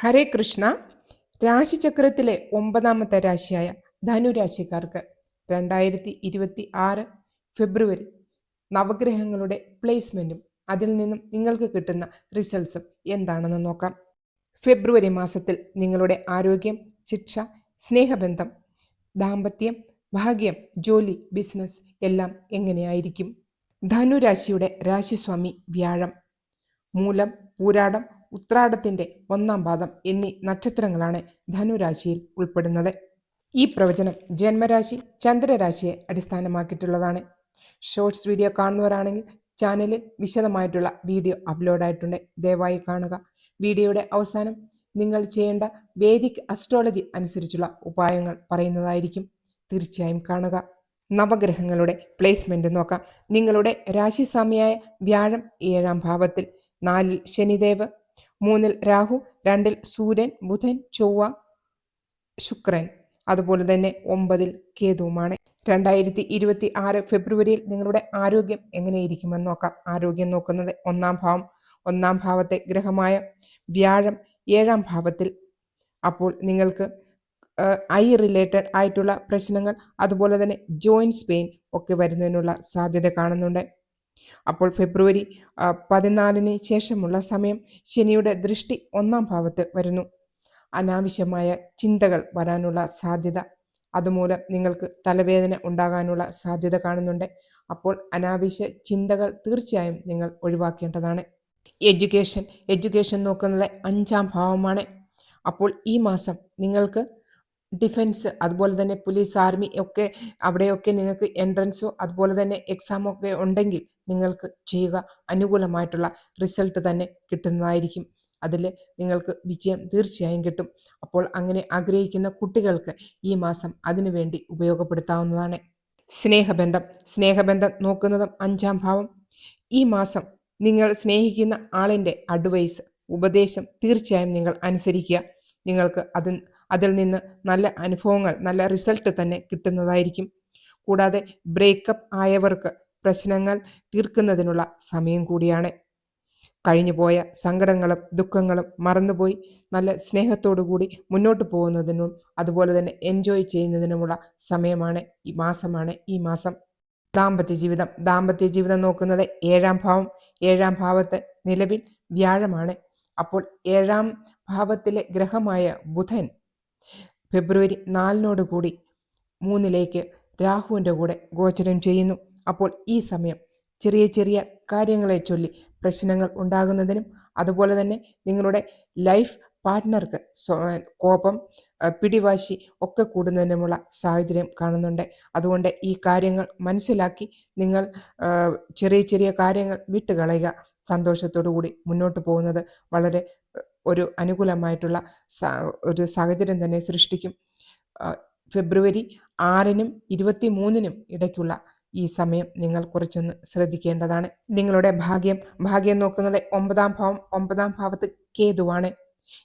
ഹരേ കൃഷ്ണ. രാശിചക്രത്തിലെ ഒമ്പതാമത്തെ രാശിയായ ധനുരാശിക്കാർക്ക് രണ്ടായിരത്തി ഇരുപത്തി ആറ് ഫെബ്രുവരി നവഗ്രഹങ്ങളുടെ പ്ലേസ്മെന്റും അതിൽ നിന്നും നിങ്ങൾക്ക് കിട്ടുന്ന റിസൾട്ട്സും എന്താണെന്ന് നോക്കാം. ഫെബ്രുവരി മാസത്തിൽ നിങ്ങളുടെ ആരോഗ്യം ശിക്ഷ സ്നേഹബന്ധം ദാമ്പത്യം ഭാഗ്യം ജോലി ബിസിനസ് എല്ലാം എങ്ങനെയായിരിക്കും? ധനുരാശിയുടെ രാശിസ്വാമി വ്യാഴം. മൂലം പൂരാടം ഉത്രാടത്തിന്റെ ഒന്നാം പാദം എന്നീ നക്ഷത്രങ്ങളാണ് ധനുരാശിയിൽ ഉൾപ്പെടുന്നത്. ഈ പ്രവചനം ജന്മരാശി ചന്ദ്രരാശിയെ അടിസ്ഥാനമാക്കിയിട്ടുള്ളതാണ്. ഷോർട്സ് വീഡിയോ കാണുന്നവരാണെങ്കിൽ ചാനലിൽ വിശദമായിട്ടുള്ള വീഡിയോ അപ്ലോഡ് ആയിട്ടുണ്ട്. ദയവായി കാണുക. വീഡിയോയുടെ അവസാനം നിങ്ങൾ ചെയ്യേണ്ട വേദിക് അസ്ട്രോളജി അനുസരിച്ചുള്ള ഉപായങ്ങൾ പറയുന്നതായിരിക്കും. തീർച്ചയായും കാണുക. നവഗ്രഹങ്ങളുടെ പ്ലേസ്മെന്റ് നോക്കാം. നിങ്ങളുടെ രാശി സമയായ വ്യാഴം ഏഴാം ഭാവത്തിൽ നാലിൽ ശനിദേവ് മൂന്നിൽ രാഹു രണ്ടിൽ സൂര്യൻ ബുധൻ ചൊവ്വ ശുക്രൻ. അതുപോലെ തന്നെ ഒമ്പതിൽ കേതുവുമാണ്. രണ്ടായിരത്തി ഇരുപത്തി ആറ് ഫെബ്രുവരിയിൽ നിങ്ങളുടെ ആരോഗ്യം എങ്ങനെയിരിക്കുമെന്ന് നോക്കാം. ആരോഗ്യം നോക്കുന്നത് ഒന്നാം ഭാവം ഒന്നാം ഭാവത്തെ ഗ്രഹമായ വ്യാഴം ഏഴാം ഭാവത്തിൽ. അപ്പോൾ നിങ്ങൾക്ക് ഐ റിലേറ്റഡ് ആയിട്ടുള്ള പ്രശ്നങ്ങൾ അതുപോലെ തന്നെ ജോയിൻസ് പെയിൻ ഒക്കെ വരുന്നതിനുള്ള സാധ്യത കാണുന്നുണ്ട്. അപ്പോൾ ഫെബ്രുവരി പതിനാലിന് ശേഷമുള്ള സമയം ശനിയുടെ ദൃഷ്ടി ഒന്നാം ഭാവത്ത് വരുന്നു. അനാവശ്യമായ ചിന്തകൾ വരാനുള്ള സാധ്യത. അതുമൂലം നിങ്ങൾക്ക് തലവേദന ഉണ്ടാകാനുള്ള സാധ്യത കാണുന്നുണ്ട്. അപ്പോൾ അനാവശ്യ ചിന്തകൾ തീർച്ചയായും നിങ്ങൾ ഒഴിവാക്കേണ്ടതാണ്. എഡ്യൂക്കേഷൻ എഡ്യൂക്കേഷൻ നോക്കുന്നത് അഞ്ചാം ഭാവമാണ്. അപ്പോൾ ഈ മാസം നിങ്ങൾക്ക് ഡിഫൻസ് അതുപോലെ തന്നെ പോലീസ് ആർമി ഒക്കെ അവിടെയൊക്കെ നിങ്ങൾക്ക് എൻട്രൻസോ അതുപോലെ തന്നെ എക്സാമോ ഒക്കെ ഉണ്ടെങ്കിൽ നിങ്ങൾക്ക് ചെയ്യുക. അനുകൂലമായിട്ടുള്ള റിസൾട്ട് തന്നെ കിട്ടുന്നതായിരിക്കും. അതിൽ നിങ്ങൾക്ക് വിജയം തീർച്ചയായും കിട്ടും. അപ്പോൾ അങ്ങനെ ആഗ്രഹിക്കുന്ന കുട്ടികൾക്ക് ഈ മാസം അതിനുവേണ്ടി ഉപയോഗപ്പെടുത്താവുന്നതാണ്. സ്നേഹബന്ധം. സ്നേഹബന്ധം നോക്കുന്നതും അഞ്ചാം ഭാവം. ഈ മാസം നിങ്ങൾ സ്നേഹിക്കുന്ന ആളിന്റെ അഡ്വൈസ് ഉപദേശം തീർച്ചയായും നിങ്ങൾ അനുസരിക്കുക. നിങ്ങൾക്ക് അത് അതിൽ നിന്ന് നല്ല അനുഭവങ്ങൾ നല്ല റിസൾട്ട് തന്നെ കിട്ടുന്നതായിരിക്കും. കൂടാതെ ബ്രേക്കപ്പ് ആയവർക്ക് പ്രശ്നങ്ങൾ തീർക്കുന്നതിനുള്ള സമയം കൂടിയാണ്. കഴിഞ്ഞുപോയ സങ്കടങ്ങളും ദുഃഖങ്ങളും മറന്നുപോയി നല്ല സ്നേഹത്തോടു കൂടി മുന്നോട്ട് പോകുന്നതിനും അതുപോലെ തന്നെ എൻജോയ് ചെയ്യുന്നതിനുമുള്ള സമയമാണ് ഈ മാസമാണ് ഈ മാസം. ദാമ്പത്യ ജീവിതം. ദാമ്പത്യ ജീവിതം നോക്കുന്നത് ഏഴാം ഭാവം. ഏഴാം ഭാവത്ത് നിലവിൽ വ്യാഴമാണ്. അപ്പോൾ ഏഴാം ഭാവത്തിലെ ഗ്രഹമായ ബുധൻ ഫെബ്രുവരി നാലിനോട് കൂടി മൂന്നിലേക്ക് രാഹുവിന്റെ കൂടെ ഗോചരം ചെയ്യുന്നു. അപ്പോൾ ഈ സമയം ചെറിയ ചെറിയ കാര്യങ്ങളെ ചൊല്ലി പ്രശ്നങ്ങൾ ഉണ്ടാകുന്നതിനും അതുപോലെ തന്നെ നിങ്ങളുടെ ലൈഫ് പാർട്ട്ണർക്ക് കോപം പിടിവാശി ഒക്കെ കൂടുന്നതിനുമുള്ള സാഹചര്യം കാണുന്നുണ്ട്. അതുകൊണ്ട് ഈ കാര്യങ്ങൾ മനസ്സിലാക്കി നിങ്ങൾ ചെറിയ ചെറിയ കാര്യങ്ങൾ വിട്ടുകളയുക. സന്തോഷത്തോടു കൂടി മുന്നോട്ട് പോകുന്നത് വളരെ ഒരു അനുകൂലമായിട്ടുള്ള ഒരു സാഹചര്യം തന്നെ സൃഷ്ടിക്കും. ഫെബ്രുവരി ആറിനും ഇരുപത്തി മൂന്നിനും ഇടയ്ക്കുള്ള ഈ സമയം നിങ്ങൾ കുറച്ചൊന്ന് ശ്രദ്ധിക്കേണ്ടതാണ്. നിങ്ങളുടെ ഭാഗ്യം ഭാഗ്യം നോക്കുന്നത് ഒമ്പതാം ഭാവം ഒമ്പതാം ഭാവത്ത് കേതുവാണ്.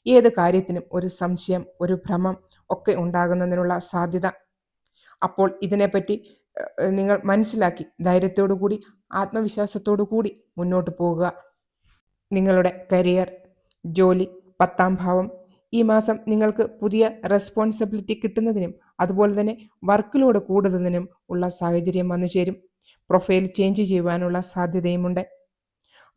ഏത് കാര്യത്തിനും ഒരു സംശയം ഒരു ഭ്രമം ഒക്കെ ഉണ്ടാകുന്നതിനുള്ള സാധ്യത. അപ്പോൾ ഇതിനെപ്പറ്റി നിങ്ങൾ മനസ്സിലാക്കി ധൈര്യത്തോടു കൂടി ആത്മവിശ്വാസത്തോടു കൂടി മുന്നോട്ട് പോകുക നിങ്ങളുടെ കരിയർ ജോലി പത്താം ഭാവം. ഈ മാസം നിങ്ങൾക്ക് പുതിയ റെസ്പോൺസിബിലിറ്റി കിട്ടുന്നതിനും അതുപോലെ തന്നെ വർക്ക് ലോഡ് കൂടുന്നതിനും ഉള്ള സാഹചര്യം വന്നു ചേരും. പ്രൊഫൈൽ ചേഞ്ച് ചെയ്യുവാനുള്ള സാധ്യതയുമുണ്ട്.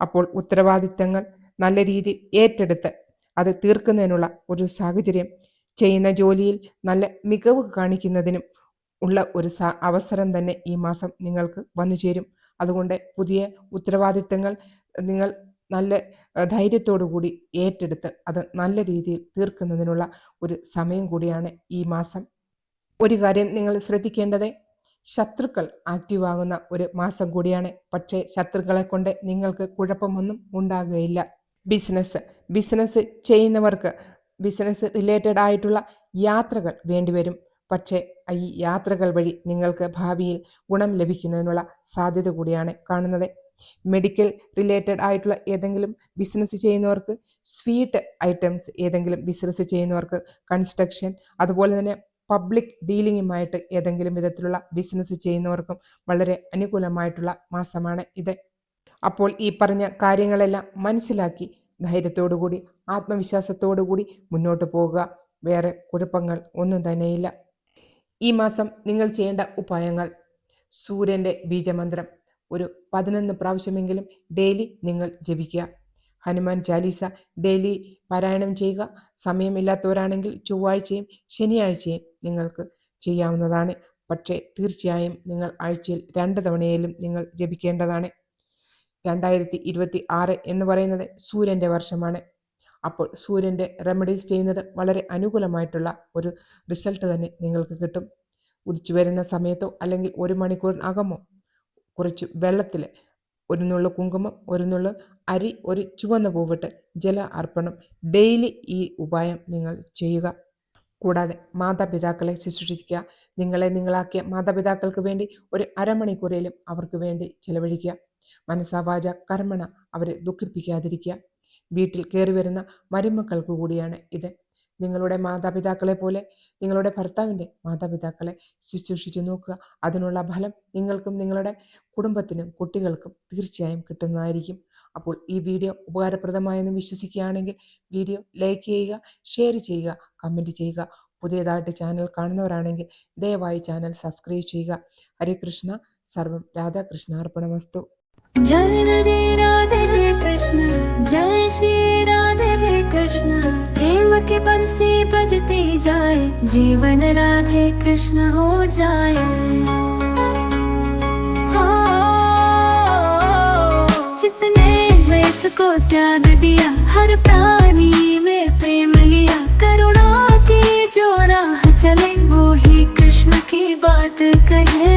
അപ്പോൾ ഉത്തരവാദിത്തങ്ങൾ നല്ല രീതിയിൽ ഏറ്റെടുത്ത് അത് തീർക്കുന്നതിനുള്ള ഒരു സാഹചര്യം. ചെയ്യുന്ന ജോലിയിൽ നല്ല മികവ് കാണിക്കുന്നതിനും ഉള്ള ഒരു അവസരം തന്നെ ഈ മാസം നിങ്ങൾക്ക് വന്നു ചേരും. അതുകൊണ്ട് പുതിയ ഉത്തരവാദിത്തങ്ങൾ നിങ്ങൾ നല്ല ധൈര്യത്തോടു കൂടി ഏറ്റെടുത്ത് അത് നല്ല രീതിയിൽ തീർക്കുന്നതിനുള്ള ഒരു സമയം കൂടിയാണ് ഈ മാസം. ഒരു കാര്യം നിങ്ങൾ ശ്രദ്ധിക്കേണ്ടത് ശത്രുക്കൾ ആക്റ്റീവ് ആകുന്ന ഒരു മാസം കൂടിയാണ്. പക്ഷേ ശത്രുക്കളെ കൊണ്ട് നിങ്ങൾക്ക് കുഴപ്പമൊന്നും ഉണ്ടാകുകയില്ല. ബിസിനസ് ബിസിനസ് ചെയ്യുന്നവർക്ക് ബിസിനസ് റിലേറ്റഡ് ആയിട്ടുള്ള യാത്രകൾ വേണ്ടിവരും പക്ഷേ ഈ യാത്രകൾ വഴി നിങ്ങൾക്ക് ഭാവിയിൽ ഗുണം ലഭിക്കുന്നതിനുള്ള സാധ്യത കൂടിയാണ് കാണുന്നത്. മെഡിക്കൽ റിലേറ്റഡ് ആയിട്ടുള്ള ഏതെങ്കിലും ബിസിനസ് ചെയ്യുന്നവർക്ക് സ്വീറ്റ് ഐറ്റംസ് ഏതെങ്കിലും ബിസിനസ് ചെയ്യുന്നവർക്ക് കൺസ്ട്രക്ഷൻ അതുപോലെ തന്നെ പബ്ലിക് ഡീലിങ്ങുമായിട്ട് ഏതെങ്കിലും വിധത്തിലുള്ള ബിസിനസ് ചെയ്യുന്നവർക്കും വളരെ അനുകൂലമായിട്ടുള്ള മാസമാണ് ഇത്. അപ്പോൾ ഈ പറഞ്ഞ കാര്യങ്ങളെല്ലാം മനസ്സിലാക്കി ധൈര്യത്തോടുകൂടി ആത്മവിശ്വാസത്തോടുകൂടി മുന്നോട്ട് പോകുക വേറെ കുഴപ്പങ്ങൾ ഒന്നും തന്നെയില്ല. ഈ മാസം നിങ്ങൾ ചെയ്യേണ്ട ഉപായങ്ങൾ. സൂര്യന്റെ ബീജമന്ത്രം. ഒരു പതിനൊന്ന് പ്രാവശ്യമെങ്കിലും ഡെയിലി നിങ്ങൾ ജപിക്കുക. ഹനുമാൻ ചാലീസ ഡെയിലി പാരായണം ചെയ്യുക. സമയമില്ലാത്തവരാണെങ്കിൽ ചൊവ്വാഴ്ചയും ശനിയാഴ്ചയും നിങ്ങൾക്ക് ചെയ്യാവുന്നതാണ്. പക്ഷേ തീർച്ചയായും നിങ്ങൾ ആഴ്ചയിൽ രണ്ട് തവണയിലും നിങ്ങൾ ജപിക്കേണ്ടതാണ്. രണ്ടായിരത്തി ഇരുപത്തി ആറ് എന്ന് പറയുന്നത് സൂര്യന്റെ വർഷമാണ്. അപ്പോൾ സൂര്യന്റെ റെമഡീസ് ചെയ്യുന്നത് വളരെ അനുകൂലമായിട്ടുള്ള ഒരു റിസൾട്ട് തന്നെ നിങ്ങൾക്ക് കിട്ടും. ഉദിച്ചു വരുന്ന സമയത്തോ അല്ലെങ്കിൽ ഒരു മണിക്കൂറിനകമോ കുറച്ച് വെള്ളത്തിൽ ഒരു നുള്ളു കുങ്കുമം ഒരു നുള്ളു അരി ഒരു ചുവന്ന പൂവിട്ട് ജല അർപ്പണം. ഡെയിലി ഈ ഉപായം നിങ്ങൾ ചെയ്യുക. കൂടാതെ മാതാപിതാക്കളെ ശുശ്രൂഷിക്കുക. നിങ്ങളെ നിങ്ങളാക്കിയ മാതാപിതാക്കൾക്ക് വേണ്ടി ഒരു അരമണിക്കൂറിലും അവർക്ക് വേണ്ടി ചിലവഴിക്കുക. മനസ്സാവാച കർമ്മണ അവരെ ദുഃഖിപ്പിക്കാതിരിക്കുക. വീട്ടിൽ കയറി വരുന്ന മരുമക്കൾക്ക് കൂടിയാണ് ഇത്. നിങ്ങളുടെ മാതാപിതാക്കളെ പോലെ നിങ്ങളുടെ ഭർത്താവിന്റെ മാതാപിതാക്കളെ ശുശ്രൂഷിച്ചു നോക്കുക. അതിനുള്ള ഫലം നിങ്ങൾക്കും നിങ്ങളുടെ കുടുംബത്തിനും കുട്ടികൾക്കും തീർച്ചയായും കിട്ടുന്നതായിരിക്കും. അപ്പോൾ ഈ വീഡിയോ ഉപകാരപ്രദമായെന്ന് വിശ്വസിക്കുകയാണെങ്കിൽ വീഡിയോ ലൈക്ക് ചെയ്യുക ഷെയർ ചെയ്യുക കമന്റ് ചെയ്യുക. പുതിയതായിട്ട് ചാനൽ കാണുന്നവരാണെങ്കിൽ ദയവായി ചാനൽ സബ്സ്ക്രൈബ് ചെയ്യുക. ഹരേ കൃഷ്ണ. സർവം വസ്തു ജയ ശ്രീരാ राधे कृष्ण, प्रेम के बंसी बजते जाए, जीवन राधे कृष्ण हो जाए। जिसने वेश को त्याग दिया, हर प्राणी में प्रेम लिया, करुणा की जो राह चले वो ही कृष्ण की बात कहे।